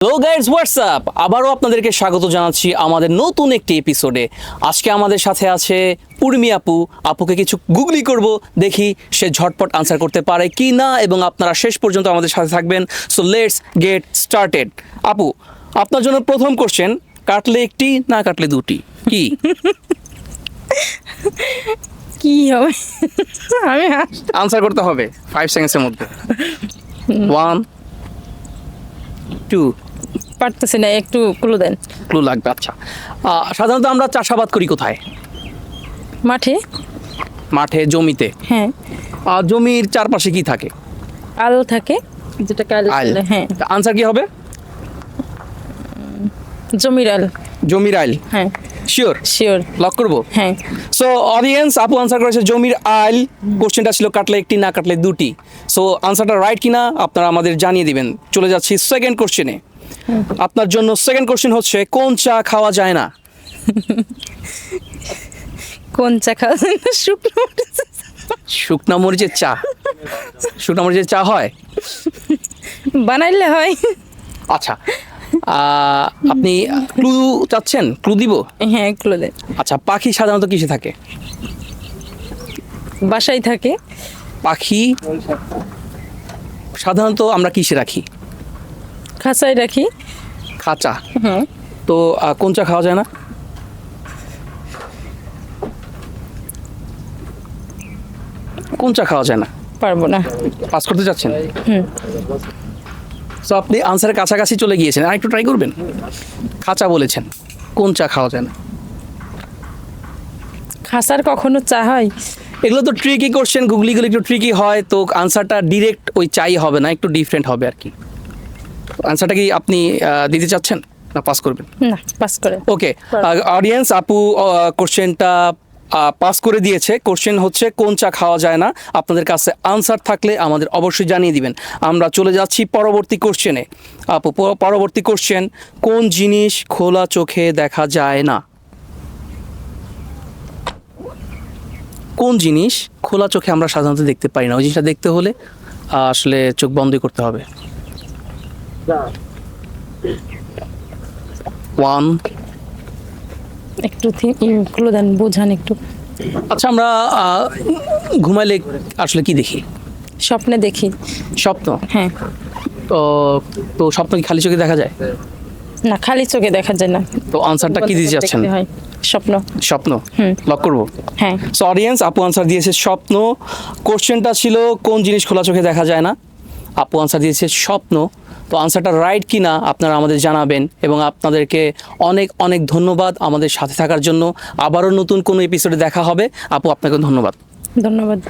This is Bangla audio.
হ্যালো গাইজ হোয়াটসঅ্যাপ আবারও আপনাদেরকে স্বাগত জানাচ্ছি আমাদের নতুন একটি এপিসোডে আজকে আমাদের সাথে আছে উর্মি আপু। আপুকে কিছু গুগলি করব দেখি সে ঝটপট আনসার করতে পারে কি না এবং আপনারা শেষ পর্যন্ত আমাদের সাথে থাকবেন। সো লেটস গেট স্টার্টেড আপু আপনার জন্য প্রথম কোশ্চেন কাটলে একটি না কাটলে দুটি? কি? কি হবে? আমি আনসার করতে হবে ফাইভ সেকেন্ডসের মধ্যে। ওয়ান টু পারতেছি না একটু ক্লু দেন। ক্লু লাগবে আচ্ছা। সাধারণত আমরা চাষাবাদ করি কোথায়? মাঠে? মাঠে জমিতে? হ্যাঁ। আর জমির চারপাশে কি থাকে? আল থাকে যেটাকে আল হ্যাঁ। আনসার কি হবে? জমির আল। জমির আইল হ্যাঁ। শিওর শিওর লক করব? হ্যাঁ। সো অডিয়েন্স আপু আনসার করেছে জমির আইল কোশ্চেনটা ছিল কাটলে একটি না কাটলে দুটি। সো আনসারটা রাইট কিনা আপনারা আমাদের জানিয়ে দিবেন। চলে যাচ্ছি সেকেন্ড কোশ্চেনে আপনার জন্য সেকেন্ড কোশ্চেন হচ্ছে কোন চা খাওয়া যায় না? কোন চা খাওয়া যায় না? শুকনো। শুকনা মরিচের চা। শুকনা মরিচের চা হয়? বানাইলে হয়। আচ্ছা আপনি ক্লু চাচ্ছেন? ক্লু দিব? হ্যাঁ ক্লু দেন। আচ্ছা পাখি সাধারণত কিসে থাকে? বাসায় থাকে। পাখি সাধারণত আমরা কিসে রাখি? খাঁচায় রাখি। খাঁচা? তো কোন চা খাওয়া যায় না? কোন চা খাওয়া যায় না? পারব না। পাস করতে চাচ্ছেন হুম। তো আপনি আনসারের কাছাকাছি চলে গিয়েছেন। আর একটু ট্রাই করবেন? খাঁচা বলেছেন। কোন চা খাওয়া যায় না? খাঁচার কখনো চা হয়? এগুলো তো ট্রিকি কোশ্চেন গুগলিগুলো একটু ট্রিকি হয়। তো আনসারটা ডিরেক্ট ওই চাই হবে না। একটু ডিফারেন্ট হবে আর কি। আনসারটা কি আপনি দিতে চাচ্ছেন? না পাস করবেন? না পাস করে। ওকে অডিয়েন্স আপু কোশ্চেনটা পাস করে দিয়েছে। কোশ্চেন হচ্ছে কোন চা খাওয়া যায় না? আপনাদের কাছে আনসার থাকলে আমাদের অবশ্যই জানিয়ে দিবেন। আমরা চলে যাচ্ছি পরবর্তী কোশ্চেনে আপু পরবর্তী কোশ্চেন কোন জিনিস খোলা চোখে দেখা যায় না? কোন জিনিস খোলা চোখে আমরা সাধারণত দেখতে পারি না? ওই জিনিসটা দেখতে হলে আসলে চোখ বন্ধই করতে হবে। ওয়ান একটু ক্লু দেন বোঝান একটু। আচ্ছা আমরা ঘুমাইলে আসলে কি দেখি? স্বপ্নে দেখি। স্বপ্ন? হ্যাঁ। তো তো স্বপ্ন কি খালি চোখে দেখা যায়? না খালি চোখে দেখা যায় না। তো আনসারটা কি দিতে যাচ্ছেন স্বপ্ন। স্বপ্ন? লক করব? হ্যাঁ। সো অডিয়েন্স আপু আনসার দিয়েছে স্বপ্ন। কোশ্চেনটা ছিল কোন জিনিস খোলা চোখে দেখা যায় না? আপু আনসার দিয়েছে স্বপ্ন। তো আনসারটা রাইট কি না আপনারা আমাদের জানাবেন এবং আপনাদেরকে অনেক অনেক ধন্যবাদ আমাদের সাথে থাকার জন্য। আবারও নতুন কোনো এপিসোডে দেখা হবে। আপু আপনাকে ধন্যবাদ। ধন্যবাদ।